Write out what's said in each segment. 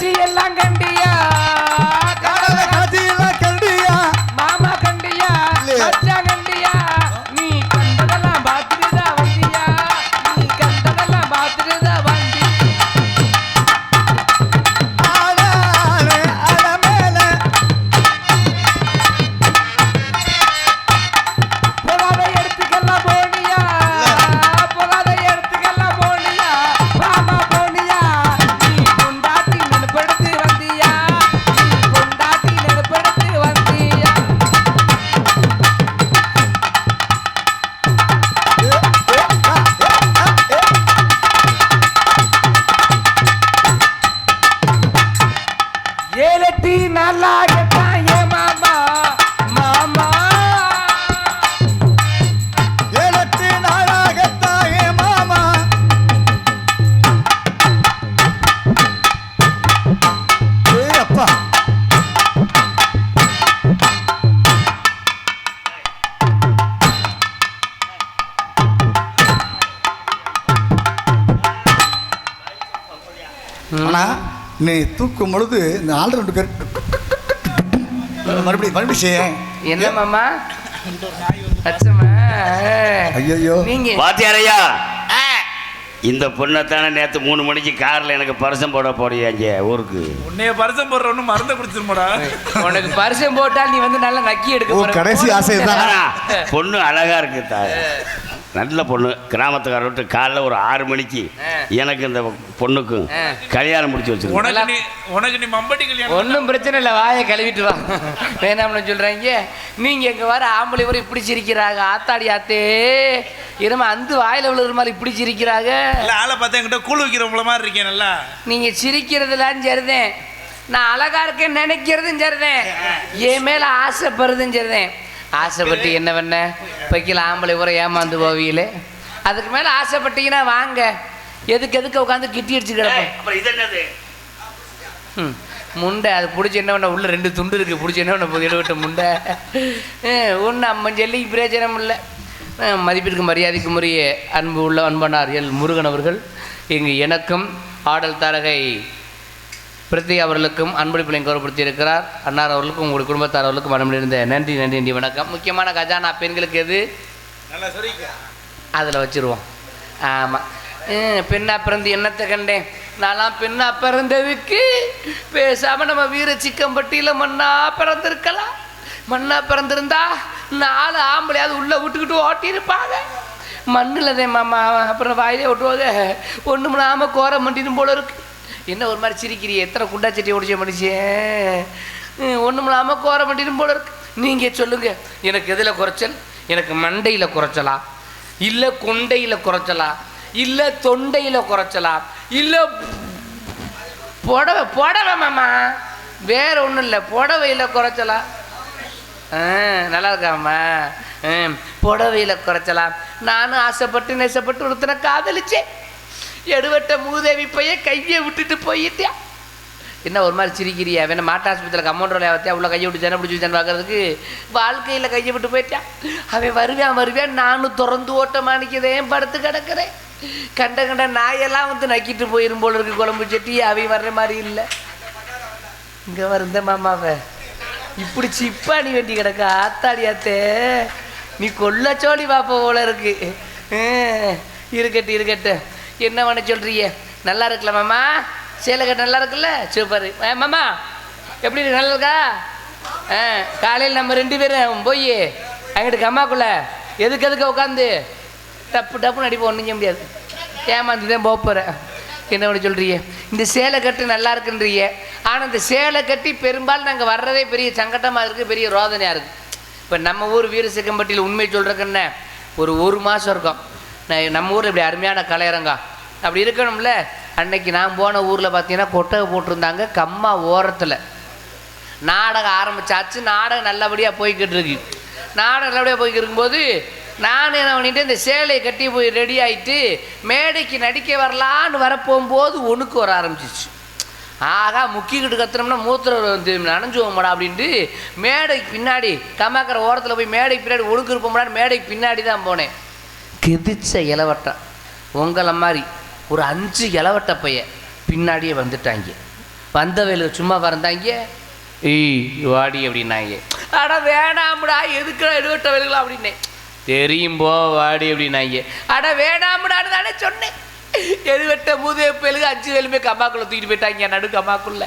வெற்றி எல்லாங்க ஆனா நீ தூக்கும் பொழுது இந்த ஆள் ரெண்டு பேர் மறுபடியும் மறுபடியும் செய்ய. என்ன மாமா? அச்சம்மா. ஐயோ நீங்க வாத்தியாரையா? இந்த பொண்ணை நேற்று மூணு மணிக்கு காரில் எனக்கு பரிசம் போட போறியாங்க ஊருக்கு? உன்னைய பரிசம் போடுறவனு மருந்த குடிச்சிருமாடா. உனக்கு பரிசம் போட்டால் நீ வந்து நல்லா நக்கி எடுக்க. கடைசி ஆசை பொண்ணு அழகா இருக்கு தாய். நல்ல பொண்ணு. கிராமத்துக்கார விட்டு காலைல ஒரு ஆறு மணிக்கு. எனக்கு இந்த பொண்ணுக்கும். கல்யாணம் முடிச்சு வச்சிருக்கோம் உனக்கு நீ உனக்கு நீ மம்பட்டி கல்யாணம் ஒன்றும் பிரச்சனை இல்லை வாயை கழுவிட்டு வா. வேணாம்னு சொல்றாங்க. நீங்க எங்க வர ஆம்பளை வரை இப்படி சிரிக்கிறாங்க. ஆத்தாடி ஆத்தே. இரும அந்த வாயில விழுற மாதிரி இப்படி சிரிக்கிறாங்க? இல்ல ஆளை பார்த்தா என்கிட்ட கூழ் வைக்கிறவங்கள மாதிரி இருக்கேன் நல்லா. நீங்க சிரிக்கிறதுலாம் சரிதேன். நான் அழகா இருக்கேன்னு நினைக்கிறதும் சரிதேன். என் மேல ஆசைப்படுறதும் சரிதேன். ஆசைப்பட்டு என்ன பண்ண? பைக்கில் ஆம்பளை ஊரை ஏமாந்து போவீங்களே? அதுக்கு மேல ஆசைப்பட்டீங்கன்னா வாங்க. எதுக்கு எதுக்கு உட்காந்து கிட்டி அடிச்சு என்னது? ம், முண்டை. அது பிடிச்சி என்ன பண்ண? உள்ள ரெண்டு துண்டு இருக்கு. பிடிச்சி என்ன பண்ண எழுவட்ட முண்டை. ஒன்று அம்மன் சொல்லிக்கு பிரயோஜனம் இல்லை. மதிப்பிற்கு மரியாதைக்கு முறைய அன்பு உள்ள அன்பனார் எல் முருகன் அவர்கள். இங்கு எனக்கும் ஆடல் தாரகை பிரத்யேக அவர்களுக்கும் அன்பளிப்பினை கௌரவப்படுத்தி இருக்கிறார் அன்னார் அவர்களுக்கும் உங்களுடைய குடும்பத்தார் அவர்களுக்கும் மனமிருந்த நன்றி நன்றி நன்றி வணக்கம். முக்கியமான கஜானா பெண்களுக்கு எது? அதில் வச்சிருவோம். ஆமாம் பெண்ணா பிறந்து என்னத்தை கண்டேன்? நான்லாம் பெண்ணா பிறந்ததுக்கு பேசாமல் நம்ம வீர சிக்கம்பட்டியில் மண்ணா பிறந்திருக்கலாம். மண்ணா பிறந்திருந்தா நாலு ஆம்பளையாவது உள்ளே விட்டுக்கிட்டு ஓட்டியிருப்பாங்க. மண்ணில் தான் மாமா அப்புறம் வாயிலே ஓட்டுவாங்க ஒன்றும் இல்லாமல் கோர மண்டினும் போல இருக்கு. என்ன ஒரு மாதிரி சிரிக்கிறீ எத்தனை குண்டா சட்டி ஒடிச்ச மனுஷன்? ஒன்றும் இல்லாமல் கோர மண்டினும் போல இருக்கு. நீங்கள் சொல்லுங்கள் எனக்கு எதில் குறைச்சல்? எனக்கு மண்டையில் குறைச்சலா? இல்லை கொண்டையில் குறைச்சலா? இல்லை தொண்டையில் குறைச்சலா? இல்லை புடவை புடவை மாமா. வேற ஒன்றும் இல்லை புடவையில் குறைச்சலா? நல்லா இருக்காம்மா புடவையில் குறைச்சலாம் நானும் ஆசைப்பட்டு நெசப்பட்டு ஒருத்தனை காதலிச்சேன். எடுவட்ட மூதேவி பைய கையை விட்டுட்டு போயிட்டியா என்ன ஒரு மாதிரி சிரிக்கிறியா? வேணா மாட்டு ஆஸ்பத்திரியில் கம்மௌண்டர் வத்தியா உள்ள கையை விட்டு ஜன பிடிச்சி வச்சான்னு பார்க்கறதுக்கு வாழ்க்கையில் கையை விட்டு போயிட்டான் அவன் வருவான் வருவான். நானும் திறந்து ஓட்ட மாணிக்கதேன் படுத்து கிடக்கிறேன். கண்ட கண்ட நாயெல்லாம் வந்து நக்கிட்டு போயிரும் போல இருக்கு குழம்பு செட்டி. அவன் வர்ற மாதிரி இல்லை. இங்கே வருந்த மாமாவை. இப்படி சிப்பாணி வெட்டி கிடக்க ஆத்தாடி ஆத்தே. நீ கொல்லச்சோடி பாப்ப போல இருக்கு. இருக்கட்டு இருக்கட்டு. என்ன பண்ண சொல்றிய நல்லா இருக்குல்ல மாமா? சேலை கட்டு நல்லா இருக்குல்ல? சூப்பர். ஆ, மாமா எப்படி நல்லா இருக்கா? ஆ காலையில் நம்ம ரெண்டு பேரும் போய் அங்கிட்டு கம்மாக்குள்ள எதுக்கு எதுக்கு உட்காந்து டப்பு டப்புன்னு அடிப்போம் ஒன்றும் செய்ய முடியாது. ஏமாந்து தான் போக போகிறேன் என்ன பண்ண சொல்றிய இந்த சேலை கட்டு நல்லா இருக்குன்றீங்க. ஆனால் இந்த சேலை கட்டி பெரும்பாலும் நாங்கள் வர்றதே பெரிய சங்கட்டமாக இருக்குது பெரிய ரோதனையாக இருக்குது இப்போ நம்ம ஊர் வீரசிக்கம்பட்டியில் உண்மை சொல்கிறக்குன்னு ஒரு ஒரு மாதம் இருக்கும். நான் நம்ம ஊர் இப்படி அருமையான கலையரங்கம். அப்படி இருக்கணும்ல. அன்னைக்கு நான் போன ஊரில் பார்த்தீங்கன்னா கொட்டகை போட்டிருந்தாங்க கம்மா ஓரத்தில். நாடகம் ஆரம்பிச்சாச்சு நாடகம் நல்லபடியாக போய்கிட்டு இருக்கு. நாடகம் நல்லபடியாக போய்கிட்டு இருக்கும்போது நான் என்ன பண்ணிட்டு இந்த சேலையை கட்டி போய் ரெடி ஆகிட்டு மேடைக்கு நடிக்க வரலான்னு வரப்போகும்போது ஒணுக்கு வர ஆரம்பிச்சிச்சு. ஆகா முக்கிக்கிட்டு கத்துனோம்னா மூத்திரம் வந்து நனைஞ்சுவோம்டா அப்படின்ட்டு மேடைக்கு பின்னாடி கம்மாக்கிற ஓரத்தில் போய் மேடைக்கு பின்னாடி ஒழுங்கு இருப்போம்டான்னு மேடைக்கு பின்னாடி தான் போனேன். கிதிச்ச இளவட்டம் உங்களை மாதிரி. ஒரு அஞ்சு இளவட்ட பையன் பின்னாடியே வந்துட்டாங்க. வந்தவையில் சும்மா வந்தாங்க ஏய் வாடி அப்படின்னாங்க. ஆனால் வேணாம்டா எதுக்குடா எடுவட்ட வேலுங்களா அப்படின்னேன் தெரியும் போ வாடி அப்படின்னாங்க. ஆனால் வேணாம்டான்னு தானே சொன்னேன். எடுவட்ட மூதே பேலுக்கு அஞ்சு வேலுமே கம்மாக்குள்ள தூக்கிட்டு போயிட்டாங்க நடு கம்மாக்குள்ள.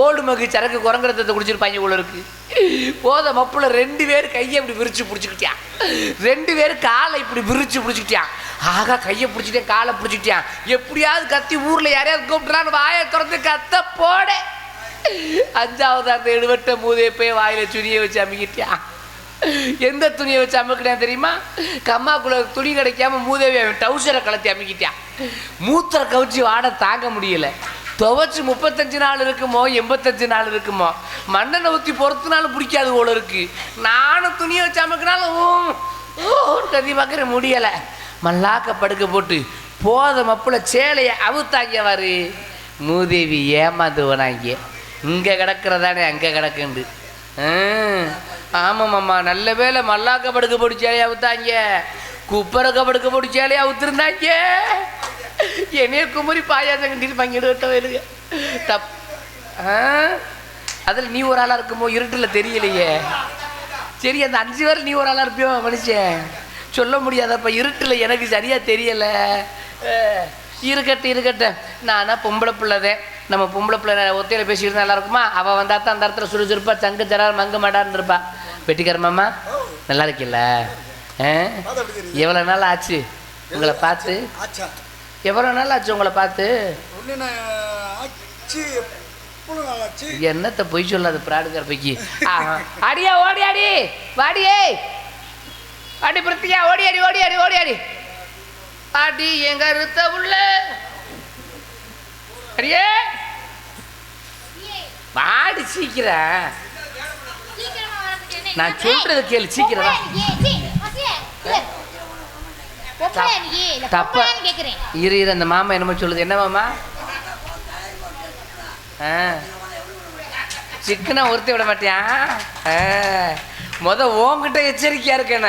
ஓடு மகு சரக்கு குரங்குறத குடிச்சிருப்பாங்க உள்ள இருக்கு. போத மப்புல ரெண்டு பேர் கையை இப்படி விரிச்சு பிடிச்சிக்கிட்டியான் ரெண்டு பேர் காலை இப்படி விரிச்சு பிடிச்சிக்கிட்டியான் ஆகா கையை பிடிச்சிட்டேன் காலை பிடிச்சிட்டேன். எப்படியாவது கத்தி ஊரில் யாரையாவது கூப்பிட்றான்னு வாயை திறந்து கத்த போட. அஞ்சாவது அந்த எடுவட்ட மூதையை போய் வாயில துணியை வச்சு அமுக்கிட்டியான் எந்த துணியை வச்சு அமைக்கிட்டேன் தெரியுமா? கம்மாக்குள்ள துணி கிடைக்காம மூதேவி அவன் டவுசரை கலத்தி அமைக்கிட்டான் மூத்தரை கவிச்சி வாட தாங்க முடியல. துவைச்சி முப்பத்தஞ்சு நாள் இருக்குமோ எண்பத்தஞ்சு நாள் இருக்குமோ? மண்ணெண்ணை ஊற்றி பொறுத்துனாலும் பிடிக்காது போல இருக்கு. நானும் துணியை வச்சு அமைக்கினாலும் கதி பார்க்குற முடியலை. மல்லாக்க படுக்க போட்டு போத மப்புல சேலையை அவுத்தாங்க வாரு மூதேவி ஏமாந்துவனாங்க இங்கே கிடக்கிறதானே அங்கே கிடக்குண்டு. ஆமாம்மாம்மா நல்ல வேலை மல்லாக்க படுக்க போட்டு சேலையை அவுத்தாங்க குப்பரக்க படுக்க போட்டு சேலையை அவுத்துருந்தாங்க என்னைய குமரி பாயாசம் கண்டிட்டு பங்கிட்டு விட்ட வயலுங்க தப் ஆ அதில் நீ ஒரு ஆளாக இருக்குமோ இருட்டில் தெரியலையே. சரி அந்த அஞ்சு பேர் நீ ஒரு ஆளாக இருப்பியோ மனுஷன் சொல்ல முடியாதப்ப இருட்டில் எனக்கு சரியாக தெரியலை. இருக்கட்ட இருக்கட்ட நான் நானா பொம்பளை பிள்ளைதேன் நம்ம பொம்பளை பிள்ளை ஒத்தையில் பேசிக்கிட்டு நல்லா இருக்குமா? அவள் வந்தால் தான் அந்த இடத்துல சுறுசுறுப்பா சங்கு ஜரார் மங்க மாட்டான்னு இருப்பா. வெட்டிக்கார மாமா நல்லா இருக்கில்ல? எவ்வளோ நாள் ஆச்சு? உங்களை பார்த்து? எவ்வளோ நாள் ஆச்சு உங்களை பார்த்து? என்னத்தை ஆச்சு பொய் சொல்லாது பிராடுங்கிற பைக்கி அடியா ஓடி அடி. வாடியே அடி பிரித்தியா ஓடி அடி ஓடி அடி ஓடி அடி. அடி எங்க இருத்த உள்ள? அடியே. வாடி சீக்கிரம். நான் சொல்றது கேளு சீக்கிரம் வா. தப்பா. இரு இரு அந்த மாமா என்னமோ சொல்லுது. என்ன மாமா? ஆ. சிக்கனை உறுத்தி விட மாட்டியா? ஆ. முத உன்கிட்ட எச்சரிக்கையா இருக்கேன்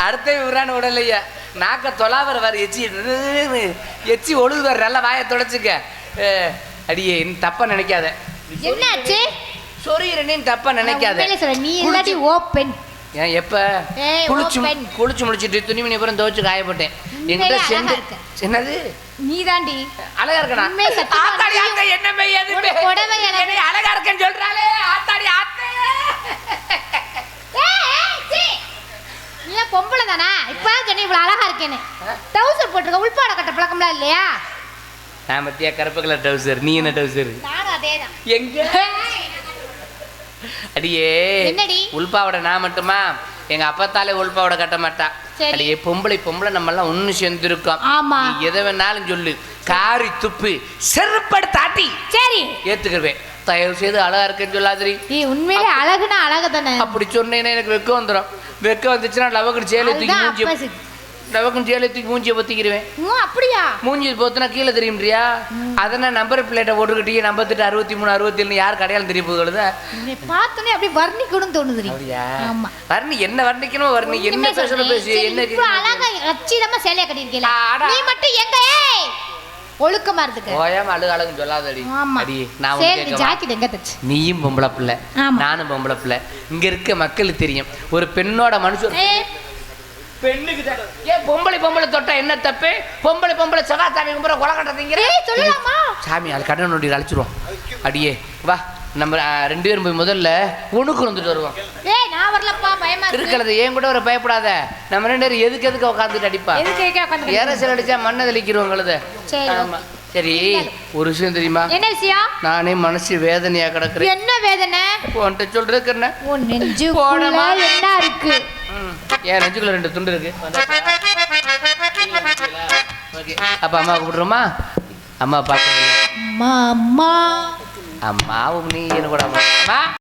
அடுத்த விவரான விடலையா நாக்க தொலாவர வர எச்சி எச்சி ஒழுது வர நல்லா வாயை தொடச்சிக்க. ஆ, அடியே நீ தப்பா நினைக்காத. என்னாச்சு? சொரியற நீ தப்பா நினைக்காத. நீ இல்லாட்டி ஓப்பன் ஏன் எப்ப? குளிச்சு. குளிச்சு முடிச்சிட்டு துணிமணி அப்புறம் துவைச்சு காய போட்டேன் உண்மையிலே என்கிட்ட அழகா செண்டு. என்னது? நீதாண்டி. அழகா இருக்கனா உண்மை சத்தியமா ஆத்தாடி நீ- ஆத்தா என்ன மெய்யது அழகா இருக்கேன்னு சொல்றாளே ஆத்தாடி ஆத்தே. நீ பொம்பளை தானா? இப்பதான் சொன்னேன் இவ்வளவு அழகா இருக்கேன்னு. டவுசர் போட்டிருக்க உள்பாட கட்ட பழக்கம்லாம் இல்லையா? நான் பத்தியா கருப்பு கலர் டவுசர் நீ என்ன டவுசர் நானும் எங்க? அடியே என்னடி? உள்பாவோட நான் மட்டுமா? எங்க அப்பத்தாலே உள்பாவோட கட்ட மாட்டா. அடியே பொம்பளை பொம்பளை நம்ம எல்லாம் ஒண்ணு சேர்ந்துருக்கோம். ஆமா. நீ எதை வேணாலும் சொல்லு. காரி துப்பு செருப்படு தாட்டி சரி. ஏத்துக்கிருவேன். தயவு செய்து அழகா இருக்கேன்னு சொல்லாதிரி நீ உண்மையிலே அழகுனா அழகு தானே அப்படி சொன்னேன்னா எனக்கு வெக்கம் வந்துடும் வெக்கம் வந்துச்சுன்னா லவக்குன்னு சேலை தூக்கி மூஞ்சி லவக்குன்னு சேலை தூக்கி மூஞ்சியை பொத்திக்கிடுவேன் அப்படியா? மூஞ்சி போத்துனா கீழே தெரியும்ன்றியா அதனால் நம்பர் பிளேட்டை போட்டுக்கிட்டே நம்பத்தெட்டு அறுபத்தி மூணு அறுபத்தி யார் கடையாளம் தெரிய போகுது பார்த்தோன்னே அப்படியே வர்ணிக்கணும்னு தோணுதுடி அப்படியா? வர்ணி என்ன வர்ணிக்கணுமோ வர்ணி என்ன பேசணும். பேசு என்ன அழகா லட்சிதமா சேலையா கட்டியிருக்கீல ஆடா. நீ மட்டும் எங்க ஒழுக்கமா இருந்துக்க. ஓயாம அழகு அழகுன்னு சொல்லாதடி. அடி நான் கேட்கவா? ஜாக்கெட் எங்க தச்சு? நீயும் பொம்பளை பிள்ளை. நானும் பொம்பளை பிள்ளை. இங்க இருக்க மக்களுக்கு தெரியும். ஒரு பெண்ணோட மனுஷன் பெண்ணுக்கு. ஏன் பொம்பளை பொம்பளை தொட்டா என்ன தப்பு? பொம்பளை பொம்பளை சகா சாமி கும்பிட கொலக்கட்டை திங்கிற ஏய் சொல்லலாமா? சாமி அது கடன் நோண்டி அழைச்சிருவோம். அடியே வா. நம்ம ரெண்டு பேரும் போய் முதல்ல உனக்கு வந்துட்டு வருவோம். ஏய் நான் வரலப்பா. பயமா இருக்கு. இருக்கிறது ஏன் கூட ஒரு பயப்படாத. நம்ம ரெண்டு பேரும் எதுக்கு எதுக்கு உட்காந்துட்டு அடிப்பா? எதுக்கு எதுக்கு ஏரசல் அடிச்சா மண்ணை தெளிக்கிறோம் கழுத சரி, ஆமா. சரி ஒரு விஷயம் தெரியுமா? என்ன விஷயம்? நானே மனசு வேதனையா கிடக்குறேன். என்ன வேதனை? உன்கிட்ட சொல்றதுக்கு உன் நெஞ்சுக்குள்ள போடமா. என்ன இருக்கு? என் நெஞ்சுக்குள்ள ரெண்டு துண்டு இருக்கு. அப்ப அம்மா கூப்பிடுறோமா? அம்மா பார்க்க அம்மா அம்மா. அம்மாவும் நீ என்ன கூட அம்மா.